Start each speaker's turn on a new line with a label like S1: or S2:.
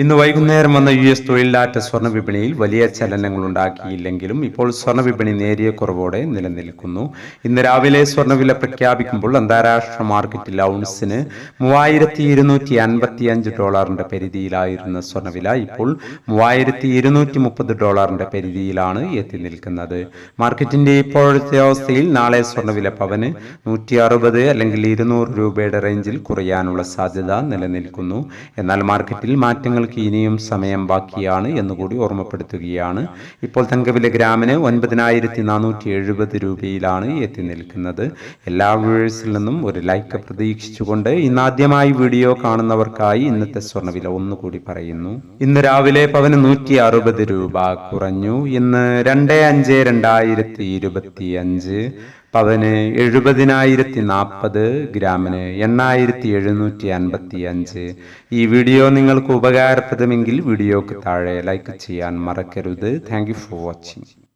S1: ഇന്ന് വൈകുന്നേരം വന്ന യു എസ് തൊഴിലാറ്റ സ്വർണ വിപണിയിൽ വലിയ ചലനങ്ങൾ ഉണ്ടാക്കിയില്ലെങ്കിലും ഇപ്പോൾ സ്വർണ വിപണി നേരിയ കുറവോടെ നിലനിൽക്കുന്നു. ഇന്ന് രാവിലെ സ്വർണവില പ്രഖ്യാപിക്കുമ്പോൾ അന്താരാഷ്ട്ര മാർക്കറ്റിൽ ഔൺസിന് മൂവായിരത്തി ഇരുന്നൂറ്റി അൻപത്തി അഞ്ച് ഡോളറിന്റെ പരിധിയിലായിരുന്ന സ്വർണവില ഇപ്പോൾ മൂവായിരത്തി ഇരുന്നൂറ്റി മുപ്പത് ഡോളറിന്റെ പരിധിയിലാണ് എത്തി നിൽക്കുന്നത്. മാർക്കറ്റിന്റെ ഇപ്പോഴത്തെ അവസ്ഥയിൽ നാളെ സ്വർണവില പവന് നൂറ്റി അറുപത് അല്ലെങ്കിൽ ഇരുന്നൂറ് രൂപയുടെ റേഞ്ചിൽ കുറയാനുള്ള സാധ്യത നിലനിൽക്കുന്നു. എന്നാൽ മാർക്കറ്റിൽ മാറ്റങ്ങൾക്ക് ഇനിയും സമയം ബാക്കിയാണ് എന്നുകൂടി ഓർമ്മപ്പെടുത്തുകയാണ്. ഇപ്പോൾ തങ്കവില ഗ്രാമിന് ഒൻപതിനായിരത്തി നാനൂറ്റി എഴുപത് രൂപയിലാണ് എത്തി നിൽക്കുന്നത്. എല്ലാ വ്യൂവേഴ്സിൽ നിന്നും ഒരു ലൈക്ക് പ്രതീക്ഷിച്ചുകൊണ്ട് ഇന്നാദ്യമായി വീഡിയോ കാണുന്നവർക്കായി ഇന്നത്തെ സ്വർണവില ഒന്നുകൂടി പറയുന്നു. ഇന്ന് രാവിലെ പവന് നൂറ്റി അറുപത് രൂപ കുറഞ്ഞു. ഇന്ന് രണ്ട് അഞ്ച് രണ്ടായിരത്തി ഇരുപത്തി അഞ്ച് പവന് എഴുപതിനായിരത്തി നാൽപ്പത് ഗ്രാമിന് എണ്ണായിരത്തി എഴുന്നൂറ്റി അൻപത്തി അഞ്ച് ഈ വീഡിയോ നിങ്ങൾക്ക് ഉപകാരപ്രദമെങ്കിൽ വീഡിയോക്ക് താഴെ ലൈക്ക് ചെയ്യാൻ മറക്കരുത്. Thank for watching